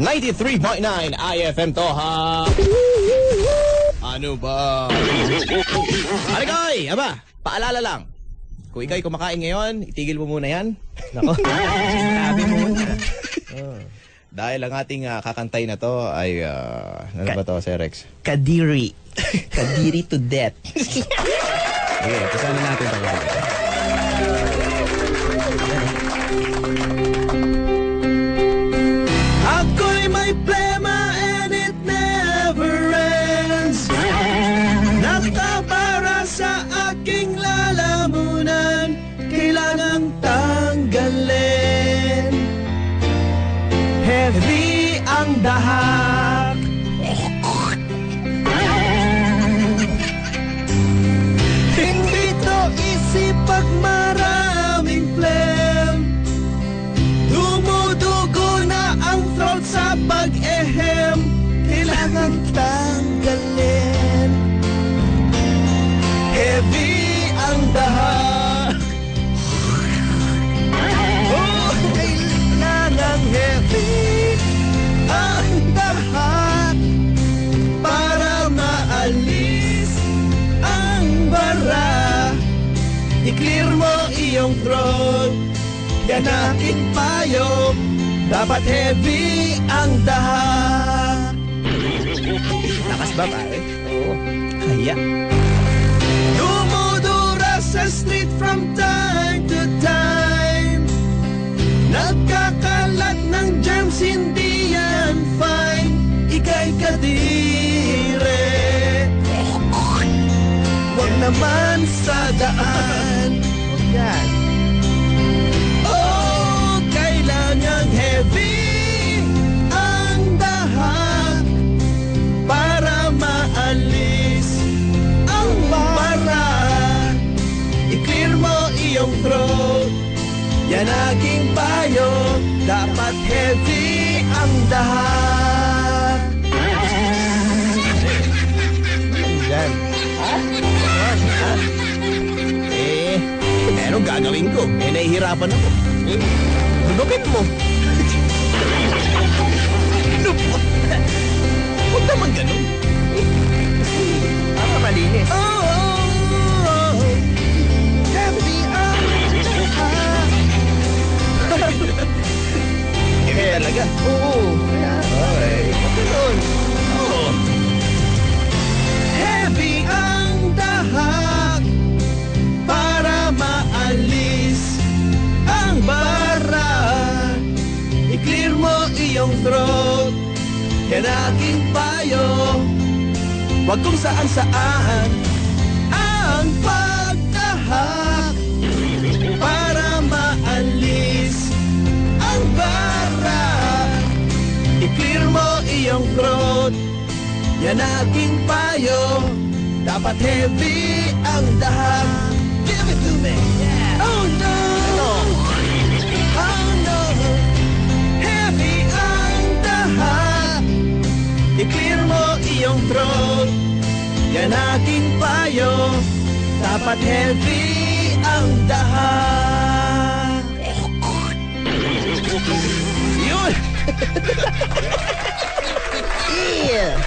93.9 IFM to ha. Ano ba? Aligay! Aba, paalala lang. Kung ikaw'y kumakain ngayon, itigil mo muna yan. Nako, sinabi mo na. Dahil ang ating ah, kakantay na to ay, ah, ano Ka- ba to, Sir Rex? Kadiri. Kadiri to death. Sige, kasama natin to. I-clear mo iyong throat yan aking payo. Dapat heavy ang dahak Lakas ba, pare? Oo, kaya. Dumudura sa street from time to time. Nagkakalat ng germs, hindi yan fine. Ika'y kadire. Huwag naman sa daan iyong throat, yan aking payo, dapat heavy ang dahak. Yan. Eh, anong gagawin ko? Eh, nahihirapan ako. Eh, mo. Iyong throat, yan aking payo. Huwag kung saan saan ang pagdahak para maalis ang bara. I-clear mo iyong throat, yan aking payo. Dapat heavy ang dahak Give it to me. Oh no Yan aking payo Dapat heavy ang dahak Yun! yeah!